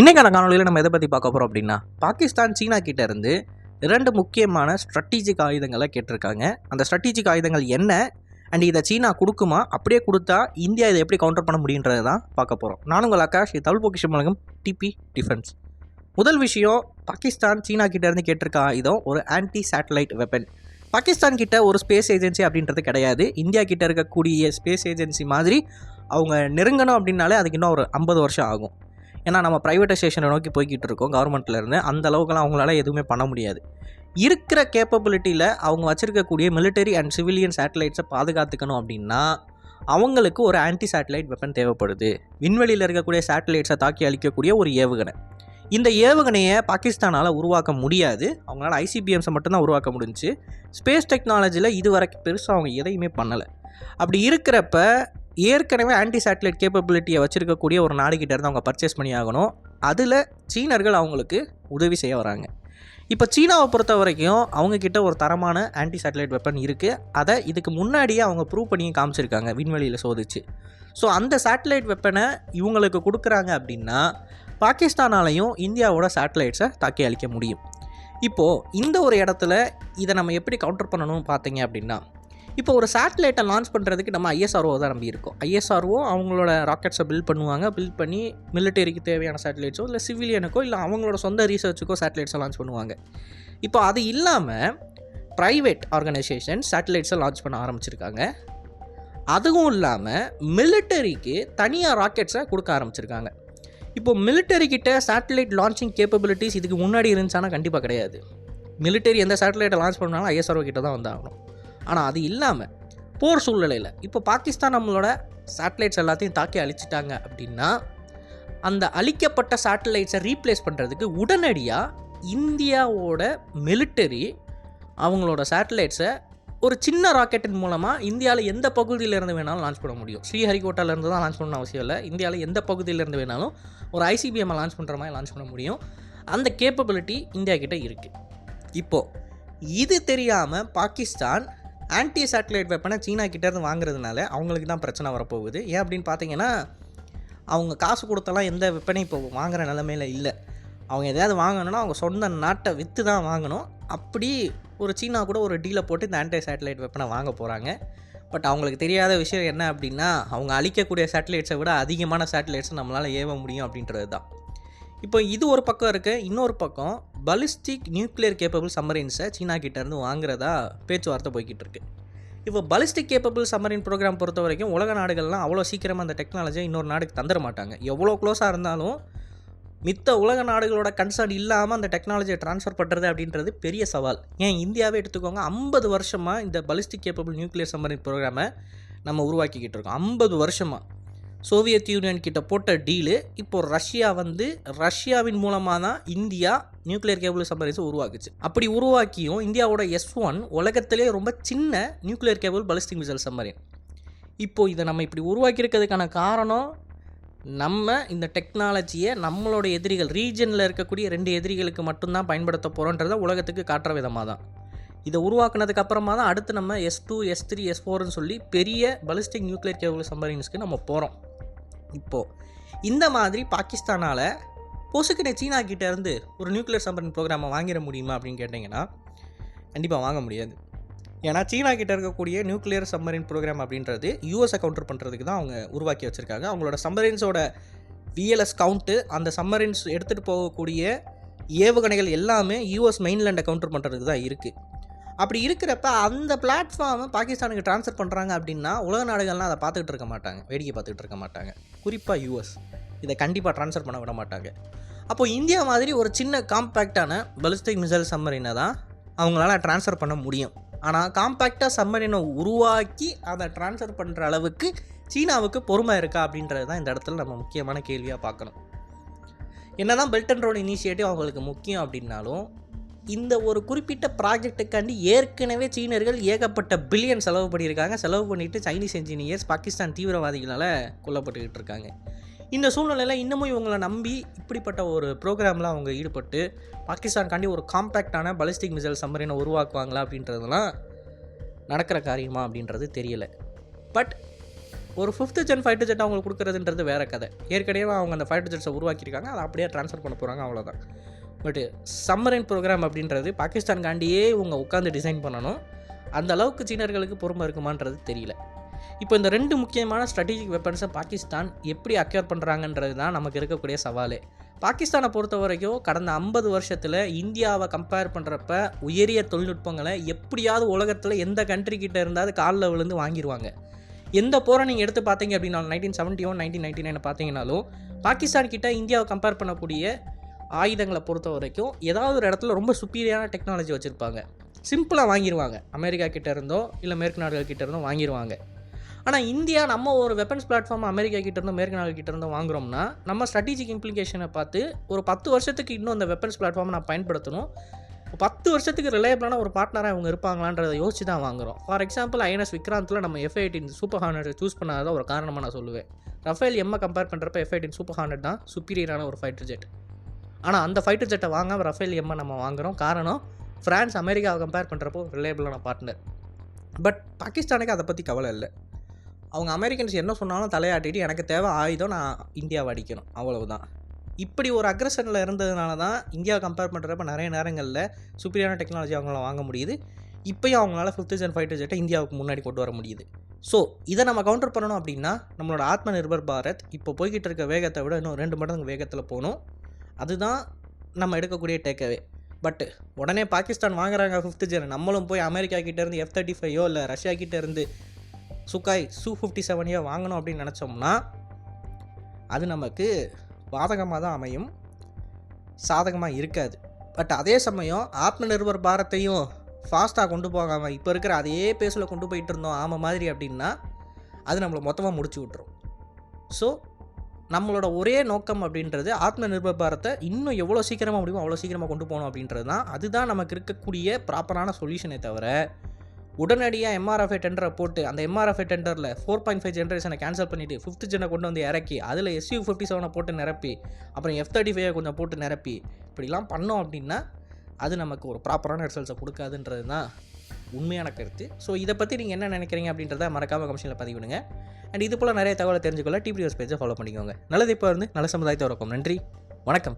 இன்றைக்கான காணொலியில் நம்ம எதை பற்றி பார்க்க போகிறோம் அப்படின்னா பாகிஸ்தான் சீனா கிட்ட இருந்து இரண்டு முக்கியமான ஸ்ட்ராட்டஜிக் ஆயுதங்களை கேட்டிருக்காங்க. அந்த ஸ்ட்ராட்டஜிக் ஆயுதங்கள் என்ன? அண்ட் இதை சீனா கொடுக்குமா? அப்படியே கொடுத்தா இந்தியா இதை எப்படி கவுண்டர் பண்ண முடியுன்றது தான் பார்க்க போகிறோம் நான் உங்கள் ஆகாஷ் இது தமிழ் பொக்கிஷம் வழங்கும் டிபி டிஃபென்ஸ் முதல் விஷயம் பாகிஸ்தான் சீனா கிட்ட இருந்து கேட்டிருக்க ஆயுதம் ஒரு ஆன்டி சேட்டலைட் வெப்பன் பாகிஸ்தான் கிட்ட ஒரு ஸ்பேஸ் ஏஜென்சி அப்படின்றது கிடையாது. இந்தியா கிட்ட இருக்கக்கூடிய ஸ்பேஸ் ஏஜென்சி மாதிரி அவங்க நெருங்கணும் அப்படின்னாலே அதுக்கு இன்னும் ஒரு ஐம்பது வருஷம் ஆகும். ஏன்னா நம்ம ப்ரைவேட்டைசேஷனை நோக்கி போய்கிட்டு இருக்கோம் கவர்மெண்ட்லேருந்து அந்த அளவுக்குலாம் அவங்களால எதுவுமே பண்ண முடியாது. இருக்கிற கேப்பபிலிட்டியில் அவங்க வச்சுருக்கக்கூடிய மிலிட்டரி அண்ட் சிவிலியன் சேட்டலைட்ஸை பாதுகாத்துக்கணும் அப்படின்னா அவங்களுக்கு ஒரு ஆன்டி சேட்டலைட் வெப்பன் தேவைப்படுது. விண்வெளியில் இருக்கக்கூடிய சேட்டலைட்ஸை தாக்கி அழிக்கக்கூடிய ஒரு ஏவுகணை. இந்த ஏவுகணையை பாகிஸ்தானால் உருவாக்க முடியாது. அவங்களால ஐசிபிஎம்ஸை மட்டும்தான் உருவாக்க முடிஞ்சு ஸ்பேஸ் டெக்னாலஜியில் இதுவரைக்கும் பெருசாக அவங்க எதையுமே பண்ணலை. அப்படி இருக்கிறப்ப ஏற்கனவே ஆன்டி சேட்டலைட் கேப்பபிலிட்டியை வச்சுருக்கக்கூடிய ஒரு நாடுகிட்ட இருந்து அவங்க பர்ச்சேஸ் பண்ணி ஆகணும். அதில் சீனர்கள் அவங்களுக்கு உதவி செய்ய வராங்க. இப்போ சீனாவை பொறுத்த வரைக்கும் அவங்கக்கிட்ட ஒரு தரமான ஆன்டி சேட்டலைட் வெப்பன் இருக்குது அதை இதுக்கு முன்னாடியே அவங்க ப்ரூவ் பண்ணி காமிச்சிருக்காங்க. விண்வெளியில் சோதிச்சு. ஸோ அந்த சேட்டலைட் வெப்பனை இவங்களுக்கு கொடுக்குறாங்க அப்படின்னா பாகிஸ்தானாலையும் இந்தியாவோட சேட்டலைட்ஸை தாக்கி அழிக்க முடியும். இப்போது இந்த ஒரு இடத்துல இதை நம்ம எப்படி கவுண்டர் பண்ணணும்னு பார்த்தீங்க அப்படின்னா இப்போ ஒரு சேட்டலைட்டை லான்ச் பண்ணுறதுக்கு நம்ம ஐஎஸ்ஆர்ஓ தான் நம்பி இருக்கோம் ஐஎஸ்ஆர்ஓ அவங்களோட ராக்கெட்ஸை பில்ட் பண்ணுவாங்க. பில்ட் பண்ணி மிலிட்டரிக்கு தேவையான சேட்டலைட்ஸோ இல்லை சிவிலியனுக்கோ இல்லை அவங்களோட சொந்த ரீசர்ச்சுக்கோ சேட்டலைட்ஸை லான்ச் பண்ணுவாங்க. இப்போ அது இல்லாமல் ப்ரைவேட் ஆர்கனைசேஷன் சேட்டலைட்ஸை லான்ச் பண்ண ஆரம்பிச்சிருக்காங்க. அதுவும் இல்லாமல் மிலிட்டரிக்கு தனியாக ராக்கெட்ஸை கொடுக்க ஆரம்பிச்சிருக்காங்க. இப்போ மிலிட்டரிக்கிட்ட சேட்டலைட் லான்ச்சிங் கேப்பபிலிட்டிஸ் இதுக்கு முன்னாடி இருந்துச்சானா கண்டிப்பாக கிடையாது. மிலிட்டரி எந்த சேட்டலைட்டை லான்ச் பண்ணாலும் ஐஎஸ்ஆர்ஓ கிட்ட தான் வந்தாகணும். ஆனால் அது இல்லாமல் போர் சூழ்நிலையில் இப்போ பாகிஸ்தான் நம்மளோட சேட்டலைட்ஸ் எல்லாத்தையும் தாக்கி அழிச்சிட்டாங்க அப்படின்னா அந்த அழிக்கப்பட்ட சேட்டலைட்ஸை ரீப்ளேஸ் பண்ணுறதுக்கு உடனடியாக இந்தியாவோட மிலிட்டரி அவங்களோட சேட்டலைட்ஸை ஒரு சின்ன ராக்கெட்டின் மூலமாக இந்தியாவில் எந்த பகுதியிலேருந்து வேணாலும் லான்ச் பண்ண முடியும். ஸ்ரீஹரிகோட்டாலேருந்து தான் லான்ச் பண்ண அவசியம் இல்லை. இந்தியாவில் எந்த பகுதியிலேருந்து வேணாலும் ஒரு ஐசிபிஎம்மை லான்ச் பண்ணுற மாதிரி லான்ச் பண்ண முடியும். அந்த கேப்பபிலிட்டி இந்தியா கிட்டே இருக்குது இப்போது இது தெரியாமல் பாகிஸ்தான் ஆன்டி சேட்டலைட் வெப்பனை சீனா கிட்டேருந்து வாங்குறதுனால அவங்களுக்கு தான் பிரச்சனை வரப்போகுது. ஏன் அப்படின்னு பார்த்தீங்கன்னா அவங்க காசு கொடுத்தலாம் எந்த வெப்பனையும் இப்போ வாங்குகிற நிலமையில இல்லை. அவங்க எதையாவது வாங்கணும்னா அவங்க சொந்த நாட்டை விற்று தான் வாங்கணும். அப்படி ஒரு சீனா கூட ஒரு டீலை போட்டு இந்த ஆன்டி சேட்டலைட் வெப்பனை வாங்க போகிறாங்க பட் அவங்களுக்கு தெரியாத விஷயம் என்ன அப்படின்னா அவங்க அழிக்கக்கூடிய சேட்டலைட்ஸை விட அதிகமான சேட்டலைட்ஸை நம்மளால் ஏவ முடியும் அப்படின்றது தான் இப்போ இது ஒரு பக்கம் இருக்க இன்னொரு பக்கம் பலிஸ்டிக் நியூக்ளியர் கேப்பபிள் சம்மரின்ஸை சீனா கிட்டேருந்து வாங்குறதா பேச்சுவார்த்தை போய்கிட்டு இருக்கு. இப்போ பலிஸ்டிக் கேப்பபிள் சம்மரின் ப்ரோக்ராம் பொறுத்த வரைக்கும் உலக நாடுகள்லாம் அவ்வளோ சீக்கிரமாக அந்த டெக்னாலஜியை இன்னொரு நாடுக்கு தந்துட மாட்டாங்க. எவ்வளோ க்ளோஸாக இருந்தாலும் மித்த உலக நாடுகளோட கன்சர்ன் இல்லாமல் அந்த டெக்னாலஜியை ட்ரான்ஸ்ஃபர் பண்ணுறது அப்படின்றது பெரிய சவால். ஏன் இந்தியாவே எடுத்துக்கோங்க ஐம்பது வருஷமாக இந்த பலிஸ்டிக் கேப்பபிள் நியூக்ளியர் சம்மரின் ப்ரோக்ராமை நம்ம உருவாக்கிக்கிட்டு இருக்கோம். ஐம்பது வருஷமாக சோவியத் யூனியன் கிட்ட போட்ட டீலு இப்போ ரஷ்யா வந்து ரஷ்யாவின் மூலமாக தான் இந்தியா நியூக்ளியர் கேபிள் சம்மரின்ஸை உருவாக்குச்சு. அப்படி உருவாக்கியும் இந்தியாவோட எஸ் ஒன் உலகத்திலே ரொம்ப சின்ன nuclear capable ballistic missile submarine இப்போ இதை நம்ம இப்படி உருவாக்கியிருக்கிறதுக்கான காரணம் நம்ம இந்த டெக்னாலஜியை நம்மளோட எதிரிகள் ரீஜனில் இருக்கக்கூடிய ரெண்டு எதிரிகளுக்கு மட்டும்தான் பயன்படுத்த போகிறோன்றதை உலகத்துக்கு காட்டுற விதமாக தான். இதை உருவாக்குனதுக்கு அப்புறமா தான் அடுத்து நம்ம S two S three S ஃபோர்னு சொல்லி பெரிய பலிஸ்டிக் நியூக்ளியர் கேபிள் சம்மரின்ஸ்க்கு நம்ம போகிறோம் இப்போது இந்த மாதிரி பாகிஸ்தானால் பொசுக்கின சீனா கிட்டேருந்து ஒரு நியூக்ளியர் சம்மரின் ப்ரோக்ராமை வாங்கிட முடியுமா அப்படின்னு கேட்டிங்கன்னா கண்டிப்பாக வாங்க முடியாது. ஏன்னா சீனா கிட்ட இருக்கக்கூடிய நியூக்ளியர் சம்மரின் ப்ரோக்ராம் அப்படின்றது யூஎஸை கவுண்டர் பண்ணுறதுக்கு தான் அவங்க உருவாக்கி வச்சுருக்காங்க. அவங்களோட சம்மரின்ஸோட விஎல்எஸ் கவுண்ட்டு அந்த சம்மரின்ஸ் எடுத்துகிட்டு போகக்கூடிய ஏவுகணைகள் எல்லாமே யூஎஸ் மெயின்லேண்டை கவுண்டர் பண்ணுறதுக்கு தான் இருக்குது அப்படி இருக்கிறப்ப அந்த பிளாட்ஃபார்மை பாகிஸ்தானுக்கு ட்ரான்ஸ்ஃபர் பண்ணுறாங்க அப்படின்னா உலக நாடுகள்லாம் அதை பார்த்துக்கிட்டு இருக்க மாட்டாங்க. வேடிக்கை பார்த்துக்கிட்டு இருக்க மாட்டாங்க. குறிப்பாக யூஎஸ் இதை கண்டிப்பாக ட்ரான்ஸ்ஃபர் பண்ண விட மாட்டாங்க. அப்போ இந்தியா மாதிரி ஒரு சின்ன காம்பேக்டான பலிஸ்டிக் மிசைல் சம்மரினை தான் அவங்களால ட்ரான்ஸ்ஃபர் பண்ண முடியும். ஆனால் காம்பேக்டாக சம்மரினை உருவாக்கி அதை ட்ரான்ஸ்ஃபர் பண்ணுற அளவுக்கு சீனாவுக்கு பொறுமை இருக்கா அப்படின்றது தான் இந்த இடத்துல நம்ம முக்கியமான கேள்வியாக பார்க்கணும். என்னதான் பெல்ட் அண்ட் ரோடு இனிஷியேட்டிவ் அவங்களுக்கு முக்கியம் அப்படின்னாலும் இந்த ஒரு குறிப்பிட்ட ப்ராஜெக்ட்டுக்காண்டி ஏற்கனவே சீனர்கள் ஏகப்பட்ட பில்லியன் செலவு பண்ணியிருக்காங்க. செலவு பண்ணிட்டு சைனீஸ் என்ஜினியர்ஸ் பாகிஸ்தான் தீவிரவாதிகளால் கொல்லப்பட்டுக்கிட்டு இருக்காங்க. இந்த சூழ்நிலையில் இன்னமும் இவங்களை நம்பி இப்படிப்பட்ட ஒரு ப்ரோக்ராமில் அவங்க ஈடுபட்டு பாகிஸ்தான்காண்டி ஒரு காம்பேக்டான பலிஸ்டிக் மிசைல் சம்மரினை உருவாக்குவாங்களா அப்படின்றதுலாம் நடக்கிற காரியமா அப்படின்றது தெரியல. பட் ஒரு ஃபிஃப்த்து ஜென் ஃபைட்டர் ஜெட் அவங்களுக்கு கொடுக்குறதுன்றது வேறு கதை. ஏற்கனவே அவங்க அந்த ஃபைட்டர் ஜெட்ஸை உருவாக்கியிருக்காங்க. அதை அப்படியே ட்ரான்ஸ்ஃபர் பண்ண போகிறாங்க அவ்வளோதான் பட்டு சம்மரின் ப்ரோக்ராம் அப்படின்றது பாகிஸ்தான்காண்டியே இவங்க உட்காந்து டிசைன் பண்ணணும். அந்த அளவுக்கு சீனர்களுக்கு பொறுமை இருக்குமான்றது தெரியல. இப்போ இந்த ரெண்டு முக்கியமான ஸ்ட்ராட்டஜிக் வெப்பன்ஸை பாகிஸ்தான் எப்படி அக்யூர் பண்ணுறாங்கன்றது தான் நமக்கு இருக்கக்கூடிய சவாலே. பாகிஸ்தானை பொறுத்த வரைக்கும் கடந்த ஐம்பது வருஷத்தில் இந்தியாவை கம்பேர் பண்ணுறப்ப உயரிய தொழில்நுட்பங்களை எப்படியாவது உலகத்தில் எந்த கண்ட்ரி கிட்டே இருந்தாவது காலில் விழுந்து வாங்கிடுவாங்க எந்த போரை நீங்கள் எடுத்து பார்த்தீங்க அப்படின்னா nineteen seventy one nineteen ninety nine பார்த்தீங்கனாலும் பாகிஸ்தான் கிட்ட இந்தியாவை கம்பேர் பண்ணக்கூடிய ஆயுதங்களை பொறுத்த வரைக்கும் ஏதாவது ஒரு இடத்துல ரொம்ப சுப்பீரியரான டெக்னாலஜி வச்சுருப்பாங்க. சிம்பிளாக வாங்கிடுவாங்க அமெரிக்கா கிட்ட இருந்தோ இல்லை மேற்கு நாடுகள் கிட்ட இருந்தோ வாங்கிடுவாங்க ஆனால் இந்தியா நம்ம ஒரு வெப்பன்ஸ் பிளாட்ஃபார்ம் அமெரிக்கா கிட்டேருந்தோ மேற்கு நாடுகள் கிட்டேருந்தோ வாங்குறோம்னா நம்ம ஸ்ட்ராட்டஜிக் இம்ப்ளிகேஷனை பார்த்து ஒரு பத்து வருஷத்துக்கு இன்னும் அந்த வெப்பன்ஸ் பிளாட்ஃபார்மை நான் பயன்படுத்தணும். பத்து வருஷத்துக்கு ரிலையபிளான ஒரு பார்ட்னராக அவங்க இருப்பாங்களான்றதை யோசிச்சு தான் வாங்குகிறோம் ஃபார் எக்ஸாம்பிள் ஐஎன்எஸ் விக்ராந்தில் நம்ம F eighteen super hundred choose பண்ணாத ஒரு காரணமாக நான் சொல்லுவேன். ரஃபேல் எம்மை கம்பேர் பண்ணுறப்ப எஃப் எயிட்டின் சூப்பர் ஹார்னட் தான் சுப்பீரியரான ஒரு ஃபைட்டர் ஜெட் ஆனால் அந்த ஃபைட்டர் ஜெட்டை வாங்க ரஃபேல் எம்மை நம்ம வாங்குறோம். காரணம் ஃப்ரான்ஸ் அமெரிக்காவை கம்பேர் பண்ணுறப்போ ரிலேபிளான பார்ட்னர் பட் பாகிஸ்தானுக்கு அதை பற்றி கவலை இல்லை. அவங்க அமெரிக்கன்ஸ் என்ன சொன்னாலும் தலையாட்டிட்டு எனக்கு தேவை ஆயுதம் நான் இந்தியாவை அடிக்கணும். அவ்வளவுதான். இப்படி ஒரு அக்ரஷனில் இருந்ததுனால தான் இந்தியாவை கம்பேர் பண்ணுறப்ப நிறைய நேரங்களில் சுப்பீரியான டெக்னாலஜி அவங்களால வாங்க முடியுது. இப்போயும் அவங்களால ஃபிஃப்த் ஜென் ஃபைட்டர் ஜெட்டை இந்தியாவுக்கு முன்னாடி கொண்டு வர முடியுது. ஸோ இதை நம்ம கவுண்டர் பண்ணணும் அப்படின்னா நம்மளோட ஆத்ம நிர்பர் பாரத் இப்போ போய்கிட்டு இருக்க வேகத்தை விட இன்னும் ரெண்டு மடங்கு வேகத்தில் போகணும். அதுதான் நம்ம எடுக்கக்கூடிய டேக்அவே பட்டு உடனே பாகிஸ்தான் வாங்குறாங்க ஃபிஃப்த்து ஜென் நம்மளும் போய் அமெரிக்கா கிட்டேருந்து எஃப் தேர்ட்டி ஃபைவோ இல்லை ரஷ்யா கிட்டேருந்து சுக்காய் சூ ஃபிஃப்டி செவனையோ வாங்கணும் அப்படின்னு நினச்சோம்னா அது நமக்கு பாதகமாக தான் அமையும். சாதகமாக இருக்காது. பட் அதே சமயம் ஆத்ம நிர்பர் பாரத்தையும் ஃபாஸ்ட்டாக கொண்டு போகாமல் இப்போ இருக்கிற அதே பேஸில் கொண்டு போயிட்டு இருந்தோம் ஆமை மாதிரி அப்படின்னா அது நம்மளை மொத்தமாக முடிச்சு விட்டுரும். ஸோ நம்மளோட ஒரே நோக்கம் அப்படின்றது ஆத்ம நிர்பர் பாரத்தை இன்னும் எவ்வளோ சீக்கிரமாக முடியுமோ அவ்வளோ சீக்கிரமாக கொண்டு போகணும் அப்படின்றது தான். அதுதான் நமக்கு இருக்கக்கூடிய ப்ராப்பரான சொல்யூஷனே தவிர உடனடியாக எம்ஆர்எஃப்ஐ டெண்டரை போட்டு அந்த எம்ஆர்எஃப்ஐ டெண்டரில் ஃபோர் பாயிண்ட் ஃபைவ் ஜென்ரேஷனை கேன்சல் பண்ணிவிட்டு ஃபிஃப்த் ஜென்னை கொண்டு வந்து இறக்கி அதில் எஸ்யூ ஃபிஃப்டி செவனை போட்டு நிரப்பி அப்புறம் எஃப் தேர்ட்டி ஃபைவை கொஞ்சம் போட்டு நிரப்பி இப்படிலாம் பண்ணோம் அப்படின்னா அது நமக்கு ஒரு ப்ராப்பரான ரிசல்ட்ஸை கொடுக்காதுன்றது தான் உண்மையான கருத்து. ஸோ இதை பற்றி நீங்கள் என்ன நினைக்கிறீங்க அப்படின்றத மறக்காமல் கமிஷனில் பதிவிடுங்க. அண்ட் இது போல் நிறைய தகவலை தெரிஞ்சுக்கொள்ள டிபிஎஸ் பேஜை ஃபாலோ பண்ணிக்கோங்க. நல்லது இப்போ இருந்து நல்ல சமுதாயத்தை வரக்கும் நன்றி. வணக்கம்.